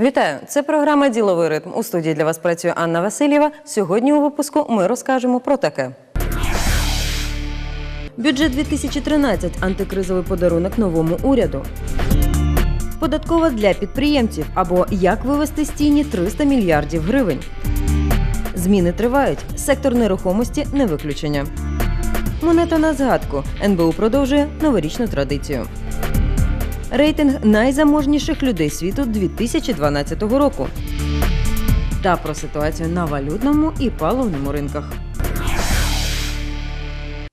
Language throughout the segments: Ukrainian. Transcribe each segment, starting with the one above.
Вітаю! Це програма Діловий ритм. У студії для вас працює Анна Васильєва. Сьогодні у випуску ми розкажемо про таке. Бюджет 2013 антикризовий подарунок новому уряду. Податкова для підприємців або як вивести з тіні 300 мільярдів гривень. Зміни тривають. Сектор нерухомості не виключення. Монета на згадку. НБУ продовжує новорічну традицію. Рейтинг найзаможніших людей світу 2012 року. Та про ситуацію на валютному і паливному ринках.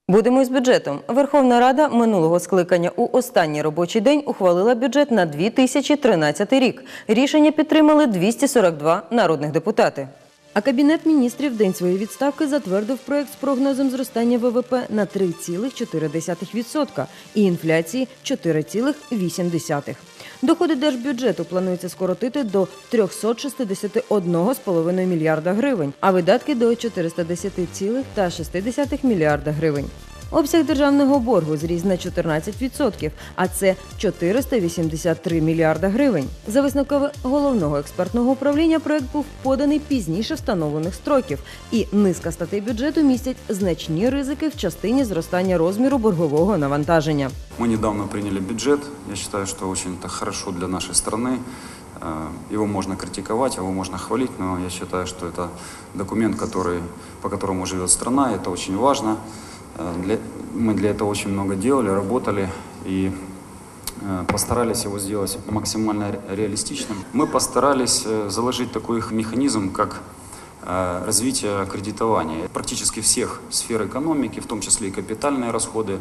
Будемо із бюджетом. Верховна Рада минулого скликання у останній робочий день ухвалила бюджет на 2013 рік. Рішення підтримали 242 народних депутати. А кабінет міністрів в день своєї відставки затвердив проект з прогнозом зростання ВВП на 3,4% і інфляції 4,8%. Доходи держбюджету планується скоротити до 361,5 мільярда гривень, а видатки до 410,6 мільярда гривень. Обсяг державного боргу зріс на 14%, а це 483 мільярда гривень. За висновками головного експертного управління проект був поданий пізніше встановлених строків, і низка статей бюджету містять значні ризики в частині зростання розміру боргового навантаження. Мы недавно приняли бюджет. Я считаю, что очень это хорошо для нашей страны. Э, Его можно критиковать, его можно хвалить, но я считаю, что это документ, который, по которому живет страна, это очень важно. Э, Для, мы для этого очень много делали, работали и э, постарались его сделать максимально ре- реалистичным. Мы постарались э, заложить такой их механизм, как развитие кредитования практически всех сфер экономики, в том числе и капитальные расходы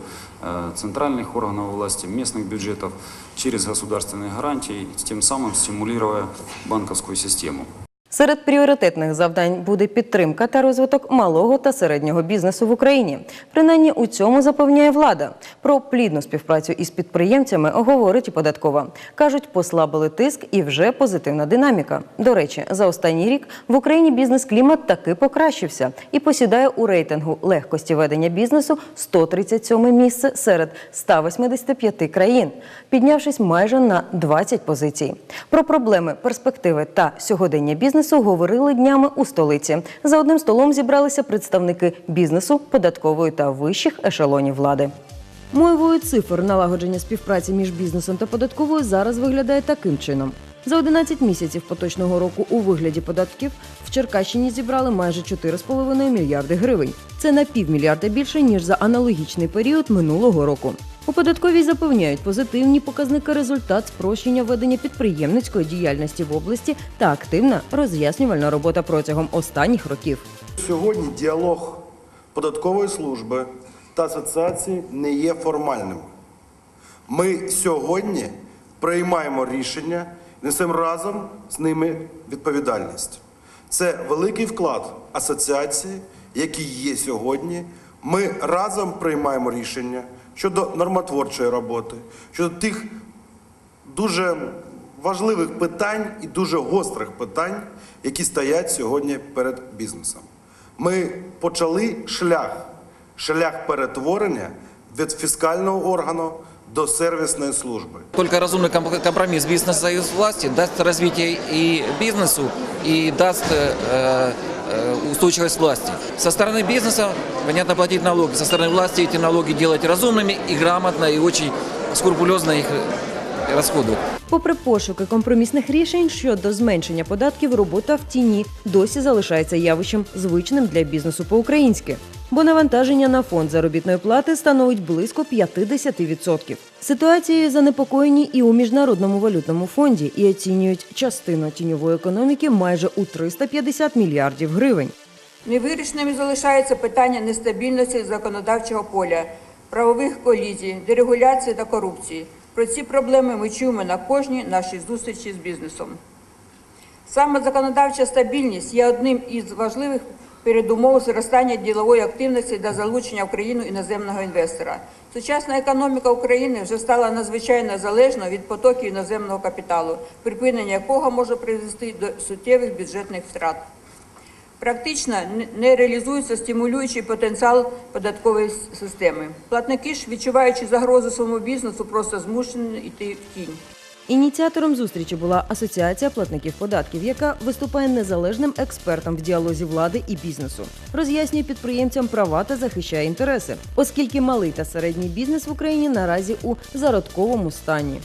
центральных органов власти, местных бюджетов, через государственные гарантии, тем самым стимулируя банковскую систему. Серед пріоритетних завдань буде підтримка та розвиток малого та середнього бізнесу в Україні. Принаймні у цьому запевняє влада. Про плідну співпрацю із підприємцями говорить і податкова. кажуть, послабили тиск і вже позитивна динаміка. До речі, за останній рік в Україні бізнес-клімат таки покращився і посідає у рейтингу легкості ведення бізнесу 137 місце серед 185 країн, піднявшись майже на 20 позицій. Про проблеми, перспективи та сьогодення бізнесу говорили днями у столиці. За одним столом зібралися представники бізнесу, податкової та вищих ешелонів влади. Мовою цифр налагодження співпраці між бізнесом та податковою зараз виглядає таким чином. За 11 місяців поточного року у вигляді податків в Черкащині зібрали майже 4,5 мільярди гривень. Це на півмільярда більше ніж за аналогічний період минулого року. У податковій запевняють позитивні показники результат спрощення ведення підприємницької діяльності в області та активна роз'яснювальна робота протягом останніх років. Сьогодні діалог податкової служби та асоціації не є формальним. Ми сьогодні приймаємо рішення, несемо разом з ними відповідальність. Це великий вклад асоціації, який є сьогодні. Ми разом приймаємо рішення щодо нормотворчої роботи, щодо тих дуже важливих питань і дуже гострих питань, які стоять сьогодні перед бізнесом. Ми почали шлях, шлях перетворення від фіскального органу до сервісної служби. Только разумный ком- компромисс бизнеса и власти даст развитие и бизнесу, и даст э, э, устойчивость власти. Со стороны бизнеса, понятно, платить налоги. Со стороны власти эти налоги делать разумными и грамотно, и очень скрупулезно их э, расходовать. Попри пошуки компромісних рішень щодо зменшення податків, робота в тіні досі залишається явищем звичним для бізнесу по-українськи. Бо навантаження на фонд заробітної плати становить близько 50%. Ситуацією занепокоєні і у міжнародному валютному фонді і оцінюють частину тіньової економіки майже у 350 мільярдів гривень. Невирішеними залишається питання нестабільності законодавчого поля, правових колізій, дерегуляції та корупції. Про ці проблеми ми чуємо на кожній нашій зустрічі з бізнесом. Саме законодавча стабільність є одним із важливих передумов зростання ділової активності та залучення в країну іноземного інвестора. Сучасна економіка України вже стала надзвичайно залежною від потоків іноземного капіталу, припинення якого може призвести до суттєвих бюджетних втрат. Практично не реалізується стимулюючий потенціал податкової системи. Платники ж, відчуваючи загрозу своєму бізнесу, просто змушені йти в тінь. Ініціатором зустрічі була Асоціація платників податків, яка виступає незалежним експертом в діалозі влади і бізнесу, роз'яснює підприємцям права та захищає інтереси, оскільки малий та середній бізнес в Україні наразі у зародковому стані.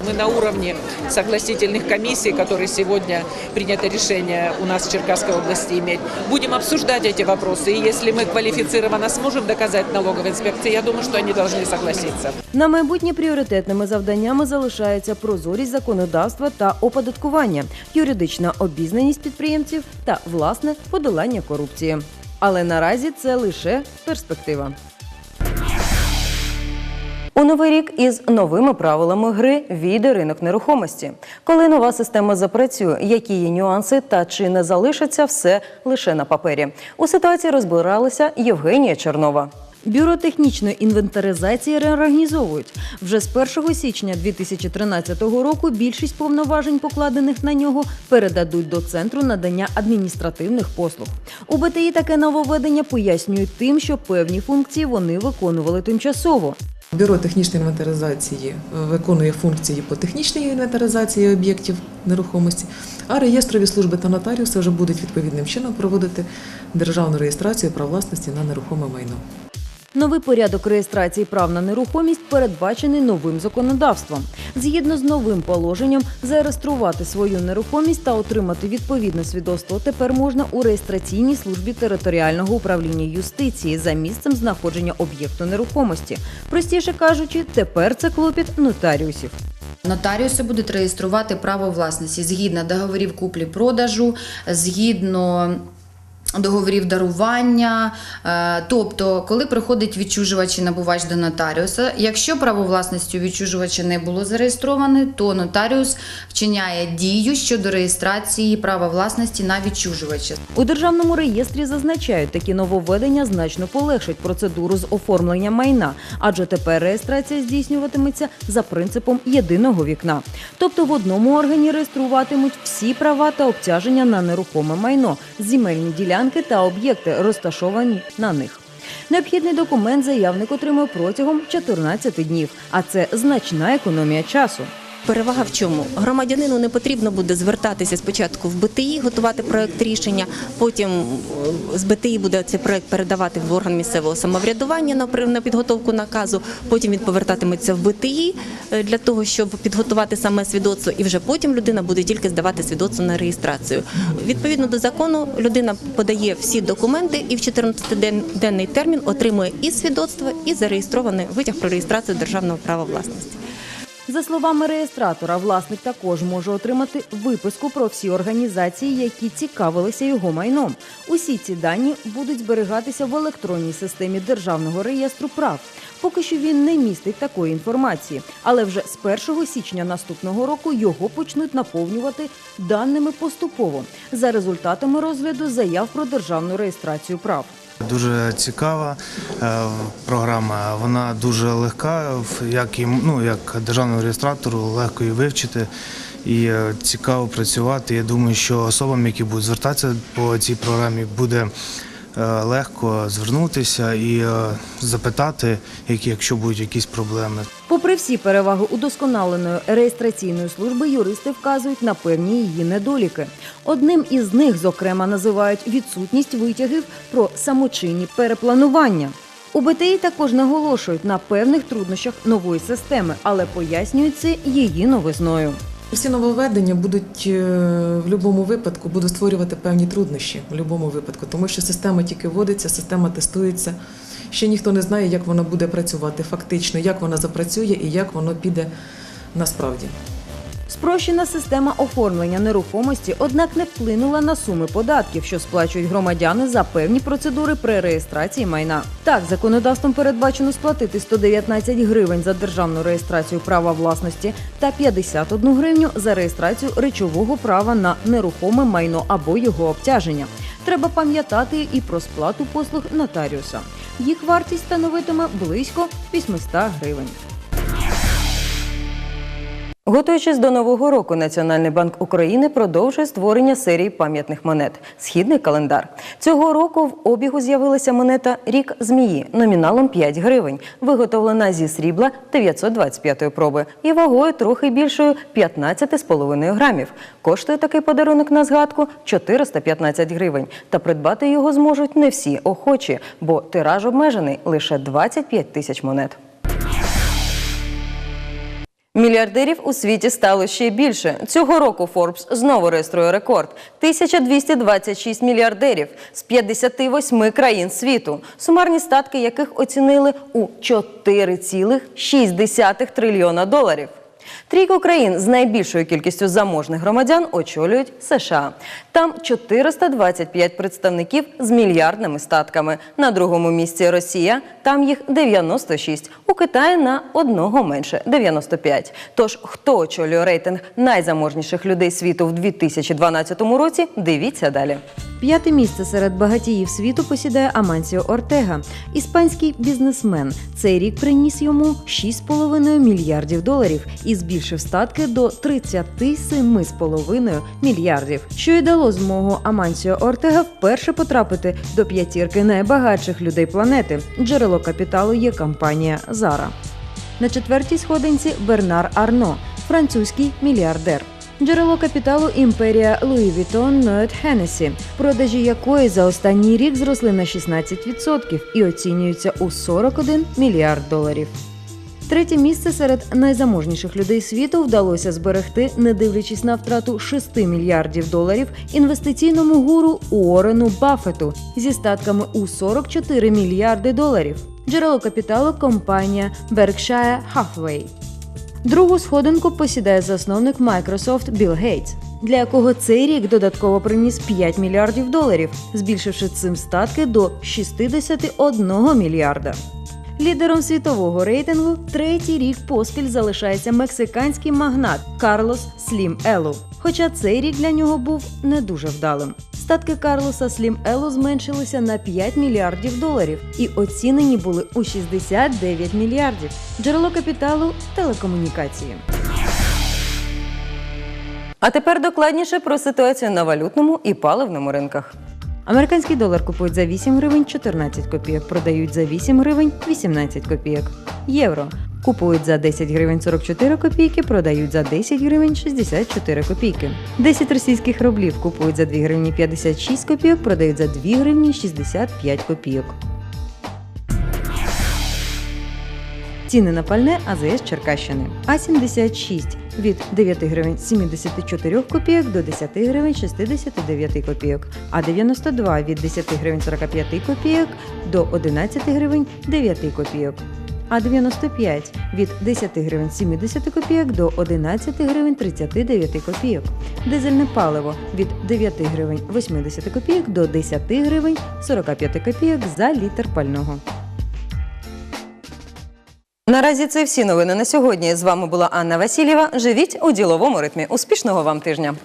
Мы на уровне согласительных комиссий, которые сегодня принято решение у нас в Черкасской области иметь, будем обсуждать эти вопросы. И если мы квалифицированно сможем доказать налоговой инспекции, я думаю, что они должны согласиться. На майбутнє пріоритетними завданнями залишається прозорість законодавства та оподаткування, юридична обізнаність підприємців та власне подолання корупції. Але наразі це лише перспектива. У новий рік із новими правилами гри війде ринок нерухомості. Коли нова система запрацює, які є нюанси та чи не залишиться все лише на папері. У ситуації розбиралася Євгенія Чернова. Бюро технічної інвентаризації реорганізовують. Вже з 1 січня 2013 року більшість повноважень, покладених на нього, передадуть до центру надання адміністративних послуг. У БТІ таке нововведення пояснюють тим, що певні функції вони виконували тимчасово. Бюро технічної інвентаризації е, виконує функції по технічній інвентаризації об'єктів нерухомості, а реєстрові служби та нотаріуси вже будуть відповідним чином проводити державну реєстрацію прав власності на нерухоме майно. Новий порядок реєстрації прав на нерухомість передбачений новим законодавством. Згідно з новим положенням, зареєструвати свою нерухомість та отримати відповідне свідоцтво тепер можна у реєстраційній службі територіального управління юстиції за місцем знаходження об'єкту нерухомості. Простіше кажучи, тепер це клопіт нотаріусів. Нотаріуси будуть реєструвати право власності згідно договорів куплі-продажу, згідно договорів дарування. Е, Тобто, коли приходить відчужувач і набувач до нотаріуса, якщо право власності відчужувача не було зареєстроване, то нотаріус вчиняє дію щодо реєстрації права власності на відчужувача. У державному реєстрі зазначають, такі нововведення значно полегшать процедуру з оформлення майна, адже тепер реєстрація здійснюватиметься за принципом єдиного вікна. Тобто в одному органі реєструватимуть всі права та обтяження на нерухоме майно, земельні ділянки та об'єкти, розташовані на них. Необхідний документ заявник отримує протягом 14 днів, а це значна економія часу. Перевага в чому? Громадянину не потрібно буде звертатися спочатку в БТІ, готувати проект рішення. Потім е, з БТІ буде цей проект передавати в орган місцевого самоврядування на підготовку наказу. Потім він повертатиметься в БТІ е, для того, щоб підготувати саме свідоцтво, і вже потім людина буде тільки здавати свідоцтво на реєстрацію. Відповідно до закону, людина подає всі документи і в 14-денний термін отримує і свідоцтво, і зареєстрований витяг про реєстрацію державного права власності. За словами реєстратора, власник також може отримати виписку про всі організації, які цікавилися його майном. Усі ці дані будуть зберігатися в електронній системі державного реєстру прав. Поки що він не містить такої інформації, але вже з 1 січня наступного року його почнуть наповнювати даними поступово за результатами розгляду заяв про державну реєстрацію прав. Дуже цікава е, програма. Вона дуже легка, як і ну як державному реєстратору, легко її вивчити і е, цікаво працювати. Я думаю, що особам, які будуть звертатися по цій програмі, буде легко звернутися і е, запитати, якщо будуть якісь проблеми. Попри всі переваги удосконаленої реєстраційної служби, юристи вказують на певні її недоліки. Одним із них, зокрема, називають відсутність витягів про самочинні перепланування. У БТІ також наголошують на певних труднощах нової системи, але пояснюють це її новизною. Всі нововведення будуть е, в будь-якому випадку будуть створювати певні труднощі в будь-якому випадку, тому що система тільки вводиться, система тестується. Ще ніхто не знає, як вона буде працювати фактично, як вона запрацює і як воно піде насправді. Спрощена система оформлення нерухомості, однак не вплинула на суми податків, що сплачують громадяни за певні процедури при реєстрації майна. Так, законодавством передбачено сплатити 119 гривень за державну реєстрацію права власності та 51 гривню за реєстрацію речового права на нерухоме майно або його обтяження. Треба пам'ятати і про сплату послуг нотаріуса. Їх вартість становитиме близько 800 гривень. Готуючись до нового року, Національний банк України продовжує створення серії пам'ятних монет Східний календар. Цього року в обігу з'явилася монета Рік змії номіналом 5 гривень, виготовлена зі срібла 925-ї проби і вагою трохи більшою 15,5 грамів. Коштує такий подарунок на згадку 415 гривень. Та придбати його зможуть не всі охочі, бо тираж обмежений лише 25 тисяч монет. Мільярдерів у світі стало ще більше. Цього року Forbes знову реєструє рекорд 1226 мільярдерів з 58 країн світу, сумарні статки яких оцінили у 4,6 трильйона доларів. Трійку країн з найбільшою кількістю заможних громадян очолюють США. Там 425 представників з мільярдними статками. На другому місці Росія, там їх 96. У Китаї на одного менше 95. Тож хто очолює рейтинг найзаможніших людей світу в 2012 році? Дивіться далі. П'яте місце серед багатіїв світу посідає Амансіо Ортега, іспанський бізнесмен. Цей рік приніс йому 6,5 мільярдів доларів і збільшив статки до 37,5 мільярдів, що й дало змогу Амансіо Ортега вперше потрапити до п'ятірки найбагатших людей планети. Джерело капіталу є компанія Зара. На четвертій сходинці Бернар Арно, французький мільярдер. Джерело капіталу імперія Луї Вітон Ноет Хеннесі, продажі якої за останній рік зросли на 16% і оцінюються у 41 мільярд доларів. Третє місце серед найзаможніших людей світу вдалося зберегти, не дивлячись на втрату 6 мільярдів доларів інвестиційному гуру Уорену Баффету зі статками у 44 мільярди доларів. Джерело капіталу компанія Berkshire Hathaway. Другу сходинку посідає засновник Microsoft Білл Гейтс, для якого цей рік додатково приніс 5 мільярдів доларів, збільшивши цим статки до 61 мільярда. Лідером світового рейтингу третій рік поспіль залишається мексиканський магнат Карлос Слім Елу. Хоча цей рік для нього був не дуже вдалим. Статки Карлоса Слім Елу зменшилися на 5 мільярдів доларів і оцінені були у 69 мільярдів. Джерело капіталу телекомунікації. А тепер докладніше про ситуацію на валютному і паливному ринках. Американський долар купують за 8 гривень 14 копійок, продають за 8 гривень 18 копійок. Євро купують за 10 гривень 44 копійки, продають за 10 гривень 64 копійки. 10 російських рублів купують за 2 гривні 56 копійок, продають за 2 гривні 65 копійок. Ціни на пальне АЗС Черкащини. А76 від 9 гривень 74 копійок до 10 гривень 69 копійок. А92 від 10 гривень 45 копійок до 11 гривень 9 копійок. А95 від 10 гривень 70 копійок до 11 гривень 39 копійок. Дизельне паливо від 9 гривень 80 копійок до 10 гривень 45 копійок за літр пального. Наразі це всі новини на сьогодні. З вами була Анна Васильєва. Живіть у діловому ритмі. Успішного вам тижня!